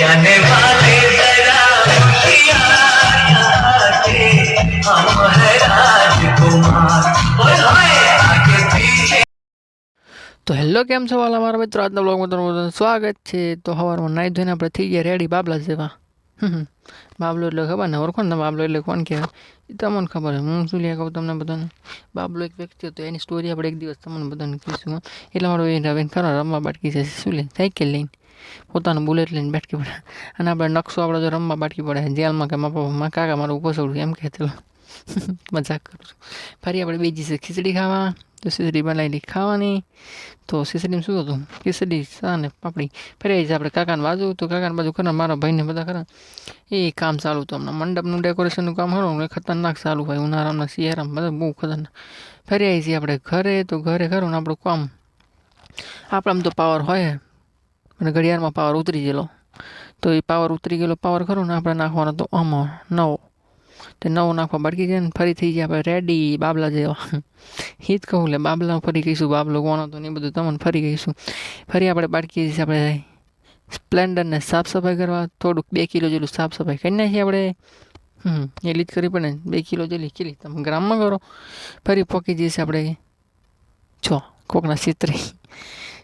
जाने वाले तो हेलो केम छो वाला मारा मित्र आज ब्लॉग में तुम्हारा स्वागत है तो हवा में नाई धोने आप गए रेडी बाबला जेवा बाबलो एट खबर ना और ना बाबलो एट कौन कह तम खबर है हूँ शू लिया कहूँ तमने बताने बाबलो एक व्यक्ति तो यानी स्टोरी आप एक दिवस तमने बताने कहीशूँ एट मारों रवि खरा रमवा बाटकी से शू लिया साइकिल लैं પોતાનું બુલેટ લઈને બેટકી પડે અને આપણે નકશો આપણે જો રમવા બાટકી પડે જેલમાં કે મારા પપ્પા કાકા મારું ઉપસવડું એમ કહેતેલો મજાક કરું છું ફરી આપણે બીજી છે ખીચડી ખાવા તો ખીચડી બનાવેલી ખાવાની તો ખીચડીમાં શું હતું ખીચડી અને પાપડી ફરી છે આપણે કાકાને બાજુ તો કાકાની બાજુ ખરા મારા ભાઈને બધા ખરા એ કામ ચાલુ હતું હમણાં મંડપનું ડેકોરેશનનું કામ ખરું ખતરનાક ચાલુ હોય ઉનાળામાં શિયારામ બધા બહુ ખતરનાક ફરી આવી છીએ આપણે ઘરે તો ઘરે ખરું ને આપણું કામ આપણામાં તો પાવર હોય અને ઘડિયાળમાં પાવર ઉતરી ગયેલો તો એ પાવર ઉતરી ગયેલો પાવર ખરો ને આપણે નાખવાનો તો અમો નવો તે નવો નાખવા બાળકી ગયા ને ફરી થઈ ગયા આપણે રેડી બાબલા જેવા એ જ કહું લે બાબલા ફરી કહીશું બાબલો કોણ હતો ને એ બધું તમને ફરી કહીશું ફરી આપણે બાળકી જઈશું આપણે સ્પ્લેન્ડરને સાફ સફાઈ કરવા થોડુંક બે કિલો જેટલું સાફ સફાઈ કરી નાખીએ આપણે હમ એ જ કરી પડે બે કિલો જેટલી કિલી તમે ગ્રામમાં કરો ફરી પોકી જઈશ આપણે છો કોકના સિત્રી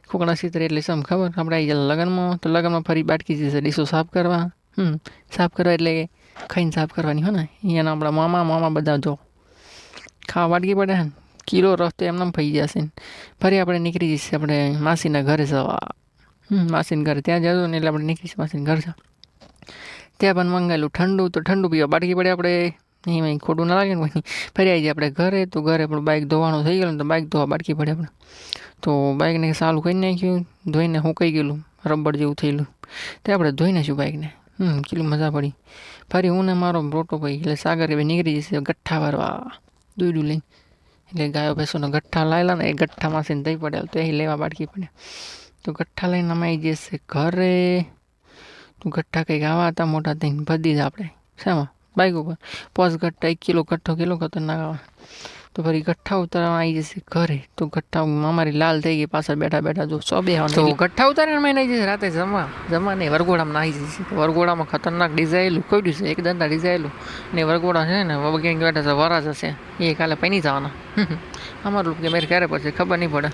કોકના સીતરે એટલે સમ ખબર હમરા આ લગન માં તો લગન માં ફરી વાટકી જેસે nisso સાફ કરવા હમ સાફ કરવા એટલે ખાઈન સાફ કરવાની હો ને અહીંયા ના આપડા મામા મામા બધા જો ખા વાટકી પડે હ કિલો રોસ્તે એમ નામ ભઈ જાશે ફરી આપણે નીકળી જઈએ આપણે માસી ના ઘરે જવા હમ માસી ના ઘરે ત્યાં જવું એટલે આપણે નીકળીશું માસી ના ઘરે જ ત્યાં પણ મંગાયલો ઠંડુ તો ઠંડુ પી વાટકી પડી આપણે નહીં ખોટું ના લાગે ને કોઈ ફરી આવી આપણે ઘરે તો ઘરે પણ બાઇક ધોવાનું થઈ ગયેલું તો બાઇક ધોવા બાટકી પડે આપણે તો બાઇકને ચાલુ કરી નાખ્યું ધોઈને હું કહી ગયેલું રબડ જેવું થયેલું તે આપણે ધોઈ નાખ્યું બાઇકને હમ કેટલું મજા પડી ફરી હું ને મારો રોટો ભાઈ એટલે સાગર એ નીકળી જશે ગઠ્ઠા ભરવા દોડ્યું લઈને એટલે ગાયો ભેંસોના ગઠ્ઠા લાયેલા ને એ ગઠ્ઠામાં છે દહીં પડેલ તો એ લેવા બાટકી પડે તો ગઠ્ઠા લઈને અમે આવી જશે ઘરે તો ગઠ્ઠા કંઈક આવા હતા મોટા થઈને ભદી જ આપણે શેમાં बाइक ऊपर पाँच गट्ठा एक किलो गट्ठा किलो खतरनाक आवा तो फिर गट्ठा उतर आई जैसे घरे तो गट्ठा मामारी लाल थे पास बैठा बैठा जो सौ तो गट्ठा उतारे मैं नहीं जैसे रात जमा जमा नहीं वरघोड़ा में नहीं जैसे वरघोड़ा तो में खतरनाक डिजाइल कोई डिजाइल एक धंधा डिजाइल ने वरघोड़ा है ना वो कहीं बैठा था वरा जैसे ये कल पे नहीं जाना हमारे लोग मेरे कह रहे पड़े खबर नहीं पड़े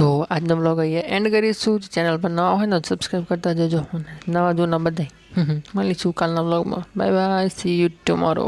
તો આજનો બ્લોગ અહીંયા એન્ડ કરીશું ચેનલ પર નવા હોય ને સબસ્ક્રાઈબ કરતા જજો નવા જૂના બધા મળીશું કાલના બ્લોગમાં bye bye see you tomorrow